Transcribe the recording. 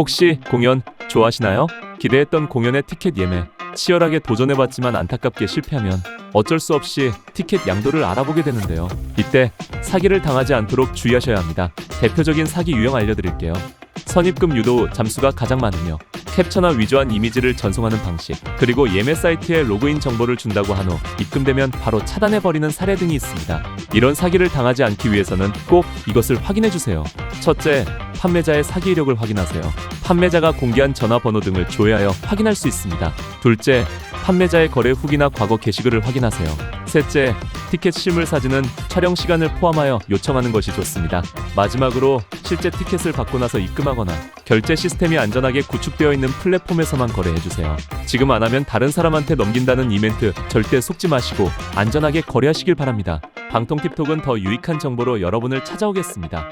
혹시 공연 좋아하시나요? 기대했던 공연의 티켓 예매 치열하게 도전해봤지만 안타깝게 실패하면 어쩔 수 없이 티켓 양도를 알아보게 되는데요. 이때 사기를 당하지 않도록 주의하셔야 합니다. 대표적인 사기 유형 알려드릴게요. 선입금 유도 잠수가 가장 많으며 캡처나 위조한 이미지를 전송하는 방식 그리고 예매 사이트에 로그인 정보를 준다고 한 후 입금되면 바로 차단해버리는 사례 등이 있습니다. 이런 사기를 당하지 않기 위해서는 꼭 이것을 확인해 주세요. 첫째, 판매자의 사기 이력을 확인하세요. 판매자가 공개한 전화번호 등을 조회하여 확인할 수 있습니다. 둘째, 판매자의 거래 후기나 과거 게시글을 확인하세요. 셋째, 티켓 실물 사진은 촬영 시간을 포함하여 요청하는 것이 좋습니다. 마지막으로 실제 티켓을 받고 나서 입금하거나 결제 시스템이 안전하게 구축되어 있는 플랫폼에서만 거래해 주세요. 지금 안 하면 다른 사람한테 넘긴다는 이벤트 절대 속지 마시고 안전하게 거래하시길 바랍니다. 방통 팁톡은 더 유익한 정보로 여러분을 찾아오겠습니다.